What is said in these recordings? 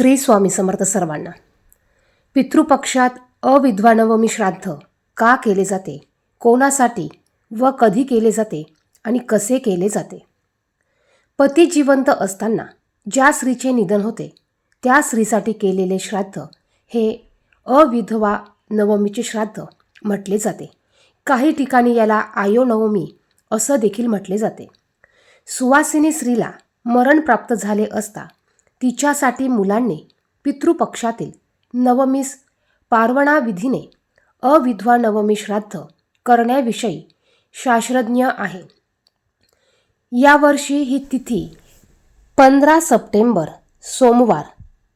श्री स्वामी समर्थ सर्वांना. पितृपक्षात अविद्वानवमी श्राद्ध. का केले जाते? कोणासाठी? व कधी केले जाते? आणि कसे केले जाते? पती जिवंत असताना ज्या स्त्रीचे निधन होते त्या स्त्रीसाठी केलेले श्राद्ध हे अविधवा नवमीचे श्राद्ध म्हटले जाते. काही ठिकाणी याला आयो नवमी असं देखील म्हटले जाते. सुवासिनी स्त्रीला मरण प्राप्त झाले असता तिच्यासाठी मुलांनी पितृपक्षातील नवमीस पार्वणा विधीने अविधवा नवमी श्राद्ध करण्याविषयी शास्त्रज्ञ आहे. यावर्षी ही तिथी पंधरा सप्टेंबर सोमवार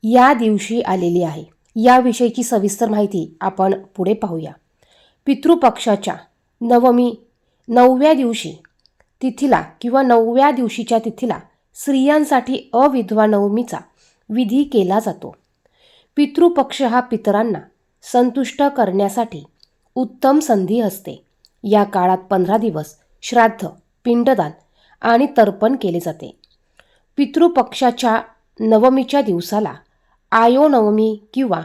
या दिवशी आलेली आहे. याविषयीची सविस्तर माहिती आपण पुढे पाहूया. पितृपक्षाच्या नवमी नवव्या दिवशी तिथीला किंवा नवव्या दिवशीच्या तिथीला स्त्रियांसाठी अविधवा नवमीचा विधी केला जातो. पितृपक्ष हा पितरांना संतुष्ट करण्यासाठी उत्तम संधी असते. या काळात पंधरा दिवस श्राद्ध पिंडदान आणि तर्पण केले जाते. पितृपक्षाच्या नवमीच्या दिवसाला आयो नवमी किंवा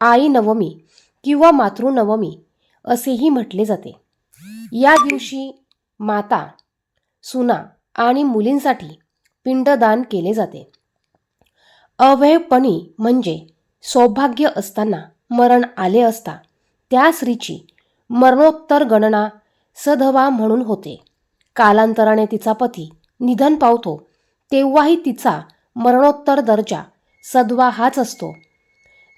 आई नवमी किंवा मातृनवमी असेही म्हटले जाते. या दिवशी माता सुना आणि मुलींसाठी पिंडदान केले जाते. अवयवपणी म्हणजे सौभाग्य असताना मरण आले असता त्या स्त्रीची मरणोत्तर गणना सधवा म्हणून होते. कालांतराने तिचा पती निधन पावतो तेव्हाही तिचा मरणोत्तर दर्जा सधवा हाच असतो.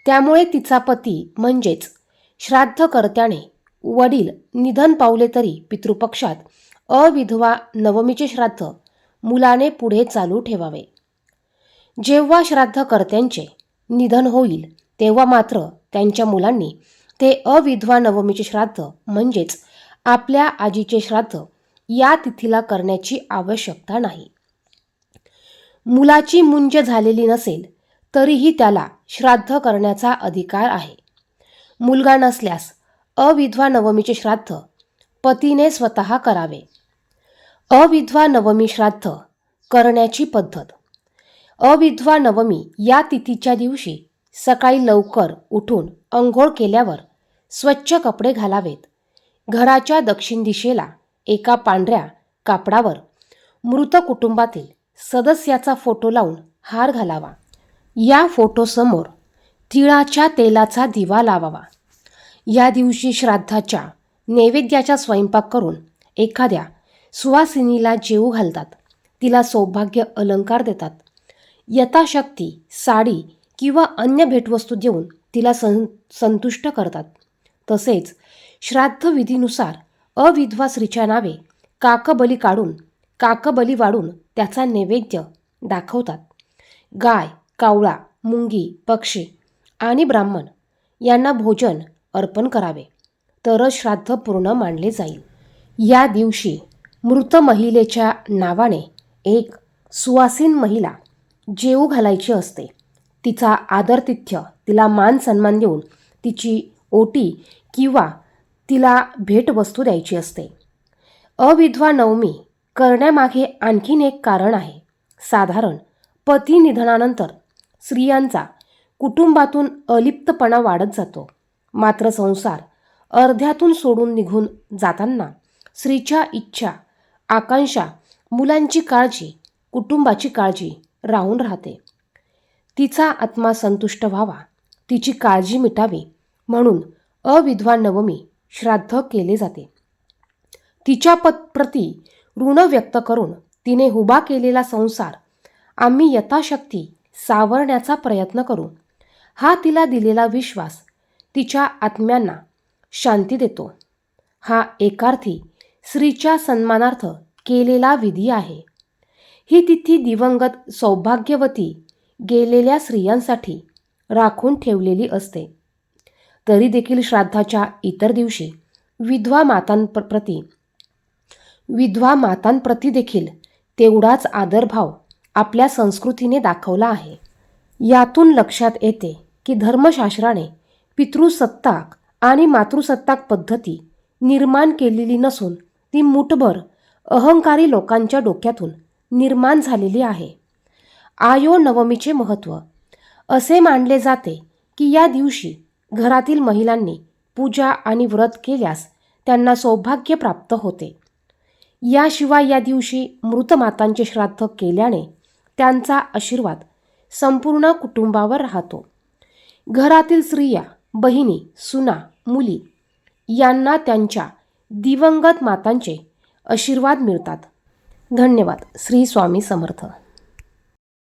त्यामुळे तिचा पती म्हणजेच श्राद्धकर्त्याने वडील निधन पावले तरी पितृपक्षात अविधवा नवमीचे श्राद्ध मुलाने पुढे चालू ठेवावे. जेव्हा श्राद्धकर्त्यांचे निधन होईल तेव्हा मात्र त्यांच्या मुलांनी ते अविधवा नवमीचे श्राद्ध म्हणजेच आपल्या आजीचे श्राद्ध या तिथीला करण्याची आवश्यकता नाही. मुलाची मुंज झालेली नसेल तरीही त्याला श्राद्ध करण्याचा अधिकार आहे. मुलगा नसल्यास अविधवा नवमीचे श्राद्ध पतीने स्वतः करावे. अविधवा नवमी श्राद्ध करण्याची पद्धत. अविधवा नवमी या तिथीच्या दिवशी सकाळी लवकर उठून अंघोळ केल्यावर स्वच्छ कपडे घालावेत. घराच्या दक्षिण दिशेला एका पांढऱ्या कापडावर मृत कुटुंबातील सदस्याचा फोटो लावून हार घालावा. या फोटोसमोर तिळाच्या तेलाचा दिवा लावावा. या दिवशी श्राद्धाच्या नैवेद्याचा स्वयंपाक करून एखाद्या सुवासिनीला जेवू घालतात. तिला सौभाग्य अलंकार देतात. यथाशक्ती साडी किंवा अन्य भेटवस्तू देऊन तिला सं संतुष्ट करतात. तसेच श्राद्धविधीनुसार अविधवा स्त्रीच्या नावे काकबली काढून काकबली वाढून त्याचा नैवेद्य दाखवतात. गाय कावळा मुंगी पक्षी आणि ब्राह्मण यांना भोजन अर्पण करावे. तरच श्राद्ध पूर्ण मानले जाईल. या दिवशी मृत महिलेच्या नावाने एक सुवासीन महिला जेवू घालायची असते. तिचा आदरतिथ्य तिला मान सन्मान देऊन तिची ओटी किंवा तिला भेटवस्तू द्यायची असते. अविधवा नवमी करण्यामागे आणखीन एक कारण आहे. साधारण पती निधनानंतर स्त्रियांचा कुटुंबातून अलिप्तपणा वाढत जातो. मात्र संसार अर्ध्यातून सोडून निघून जाताना स्त्रीच्या इच्छा आकांक्षा मुलांची काळजी कुटुंबाची काळजी राहून राहते. तिचा आत्मा संतुष्ट व्हावा तिची काळजी मिटावी म्हणून अविधवा नवमी श्राद्ध केले जाते. तिच्या पत प्रती ऋण व्यक्त करून तिने हुबा केलेला संसार आम्ही यथाशक्ती सावरण्याचा प्रयत्न करू. हा तिला दिलेला विश्वास तिच्या आत्म्यांना शांती देतो. हा एकार्थी स्त्रीच्या सन्मानार्थ केलेला विधी आहे. ही तिथी दिवंगत सौभाग्यवती गेलेल्या स्त्रियांसाठी राखून ठेवलेली असते. तरी देखील श्राद्धाच्या इतर दिवशी विधवा मातांप्रती विधवा मातांप्रती देखील तेवढाच आदरभाव आपल्या संस्कृतीने दाखवला आहे. यातून लक्षात येते की धर्मशास्त्राने पितृसत्ताक आणि मातृसत्ताक पद्धती निर्माण केलेली नसून ती मुठभर अहंकारी लोकांच्या डोक्यातून निर्माण झालेली आहे. आयो नवमीचे महत्त्व असे मानले जाते की या दिवशी घरातील महिलांनी पूजा आणि व्रत केल्यास त्यांना सौभाग्य प्राप्त होते. याशिवाय या दिवशी मृत मातांचे श्राद्ध केल्याने त्यांचा आशीर्वाद संपूर्ण कुटुंबावर राहतो. घरातील स्त्रिया बहिणी सुना मुली यांना त्यांच्या दिवंगत मातांचे आशीर्वाद मिळतात. धन्यवाद. श्री स्वामी समर्थ.